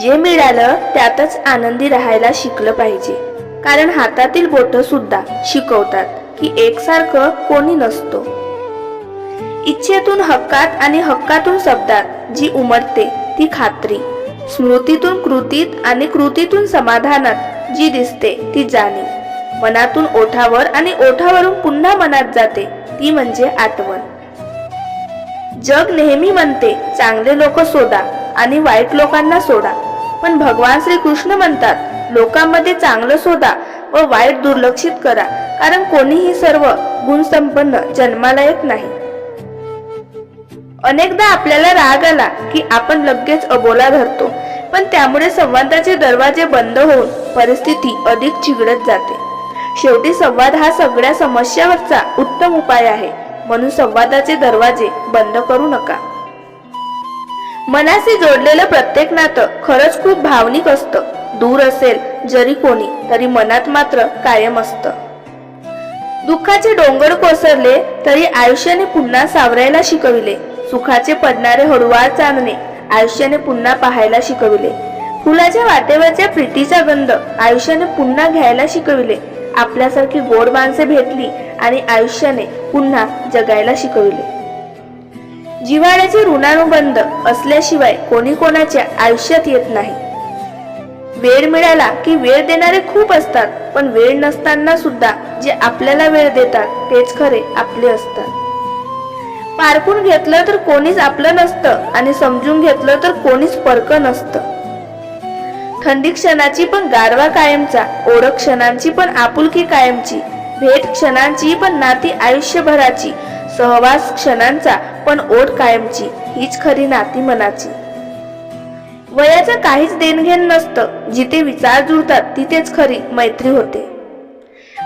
जे मिळालं त्यातच आनंदी राहायला शिकलं पाहिजे. कारण हातातील बोट सुद्धा शिकवतात की एकसारखं कोणी नसतो. इच्छेतून हक्कात आणि हक्कातून शब्दात जी उमटते ती खात्री. स्मृतीतून कृतीत आणि कृतीतून समाधानात जी दिसते ती जाणीव. मनातून ओठावर आणि ओठावरून पुन्हा मनात जाते ती म्हणजे आठवण. जग नेहमी म्हणते चांगले लोक शोधा आणि वाईट लोकांना सोडा. पण भगवान श्री कृष्ण म्हणतात लोकांमध्ये चांगलं शोधा व वाईट दुर्लक्षित करा कारण कोणीही सर्व गुणसंपन्न जन्माला येत नाही. अनेकदा आपल्याला राग आला की आपण लगेच अबोला धरतो पण त्यामुळे संवादाचे दरवाजे बंद होऊन परिस्थिती अधिक चिघडत जाते. शेवटी संवाद हा सगळ्या समस्यावरचा उत्तम उपाय आहे म्हणून संवादाचे दरवाजे बंद करू नका. मनाशी जोडलेलं प्रत्येक नातं खरंच खूप भावनिक असतं. दूर असेल जरी कोणी तरी मनात मात्र कायम असतं. दुःखाचे डोंगर कोसरले तरी आयुष्याने पुन्हा सावरायला शिकविले. सुखाचे पडणारे हळुवार चांदणे आयुष्याने पुन्हा पाहायला शिकविले. फुलाच्या वाटेवरच्या प्रीतीचा गंध आयुष्याने पुन्हा घ्यायला शिकविले. आपल्यासारखी गोड माणसे भेटली आणि आयुष्याने पुन्हा जगायला शिकविले. जिव्हाळ्याचे ऋणानुबंध असल्याशिवाय कोणी कोणाच्या आयुष्यात येत नाही. वेळ मिळाला की वेळ देणारे खूप असतात पण वेळ नसताना सुद्धा जे आपल्याला वेळ देतात तेच खरे आपले असतात. पारखून घेतलं तर कोणीच आपलं नसतं आणि समजून घेतलं तर कोणीच परक नसतं. थंडी क्षणाची पण गारवा कायमचा ओळख क्षणांची पण आपुलकी कायमची भेट क्षणांची पण नाती आयुष्यभराची. सहवास क्षणांचा पण ओढ कायमची. हीच खरी नाती मनाची. वयाचं काहीच देणघेण नसतं. जिथे विचार जुळतात तिथेच खरी मैत्री होते.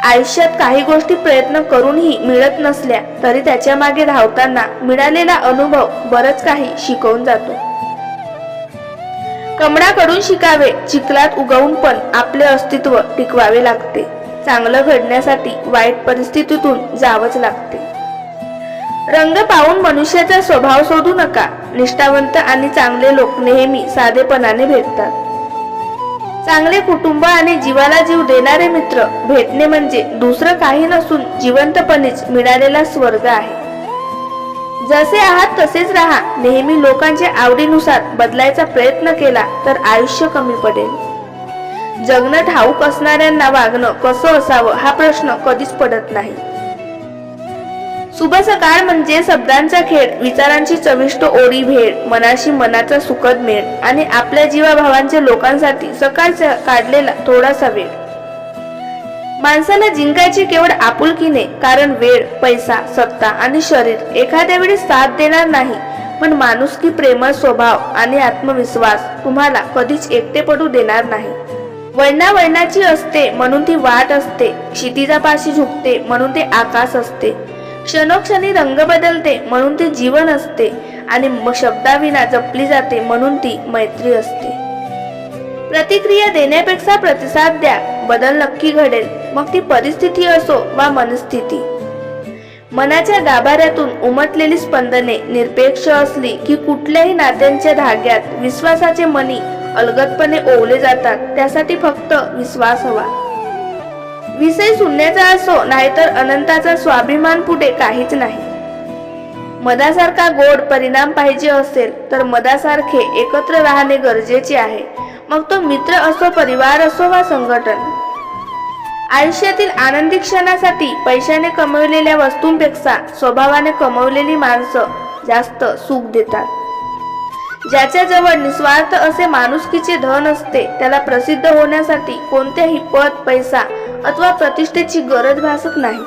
आयुष्यात काही गोष्टी प्रयत्न करूनही मिळत नसल्या तरी त्याच्यामागे धावताना मिळालेला अनुभव बरच काही शिकवून जातो. कमळाकडून शिकावे चिखलात उगवून पण आपले अस्तित्व टिकवावे लागते. चांगलं घडण्यासाठी वाईट परिस्थितीतून जावंच लागते. रंग पाहून मनुष्याचा स्वभाव शोधू नका. निष्ठावंत आणि चांगले लोक नेहमी साधेपणाने भेटतात. चांगले कुटुंब आणि जीवाला जीव देणारे मित्र भेटणे म्हणजे दुसरं काही नसून जिवंतपणेच मिळालेला स्वर्ग आहे. जसे आहात तसेच राहा. नेहमी लोकांच्या आवडीनुसार बदलायचा प्रयत्न केला तर आयुष्य कमी पडेल. जगणं ठाऊक असणाऱ्यांना वागणं कसं असावं हा प्रश्न कधीच पडत नाही. शुभ सकाळ म्हणजे शब्दांचा खेळ विचारांची चविष्ट ओढी भेळ मनाशी मनाचा सुखद मेळ आणि आपल्या जीवाभावांच्या लोकांसाठी सकाळचा काढलेला थोडासा वेळ. माणसाला जिंकायची केवळ आपुलकीने कारण वेळ पैसा सत्ता आणि शरीर एखाद्या वेळी साथ देणार नाही पण माणुसकी प्रेमळ स्वभाव आणि आत्मविश्वास तुम्हाला कधीच एकटे पडू देणार नाही. वळणा वळणाची असते म्हणून ती वाट असते. क्षितिजापाशी झुकते म्हणून ते आकाश असते. क्षणोक्षणी रंग बदलते म्हणून ते जीवन असते आणि शब्दाविना जपली जाते म्हणून ती मैत्री असते. प्रतिक्रिया देण्यापेक्षा प्रतिसाद द्या. बदल नक्की घडेल. मग ती परिस्थिती असो वा मनस्थिती. मनाच्या गाभाऱ्यातून उमटलेली स्पंदने निरपेक्ष असली की कुठल्याही नात्यांच्या धाग्यात विश्वासाचे मनी अलगदपणे ओवले जातात. त्यासाठी फक्त विश्वास हवा. विषय शून्याचा असो नाहीतर अनंताचा स्वाभिमान पुढे काहीच नाही. मधासारखा गोड परिणाम पाहिजे असेल तर मधासारखे एकत्र राहणे गरजेचे आहे. मग तो मित्र असो परिवार असो वा संघटन. आयुष्यातील आनंदी क्षणासाठी पैशाने कमवलेल्या वस्तूंपेक्षा स्वभावाने कमवलेली माणसं जास्त सुख देतात. ज्याच्याजवळ निस्वार्थ असे माणुसकीचे धन असते त्याला प्रसिद्ध होण्यासाठी कोणत्याही पद पैसा अथवा प्रतिष्ठेची गरज भासत नाही.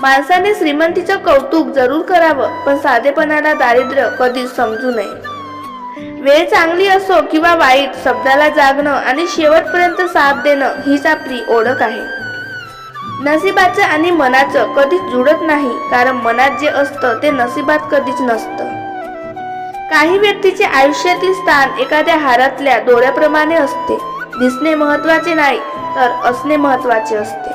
माणसाने श्रीमंतीचं कौतुक जरूर करावं पण साधेपणाला दारिद्र्य कधीच समजू नये. वेळ चांगली असो किंवा वाईट शब्दाला जागणं आणि शेवटपर्यंत साथ देणं हीच आपली ओळख आहे. नसिबाचं आणि मनाचं कधीच जुळत नाही कारण मनात जे असतं ते नसिबात कधीच नसतं. काही व्यक्तीचे आयुष्यातील स्थान एखाद्या हारातल्या दोऱ्याप्रमाणे असते. दिसणे महत्त्वाचे नाही तर असणे महत्त्वाचे असते.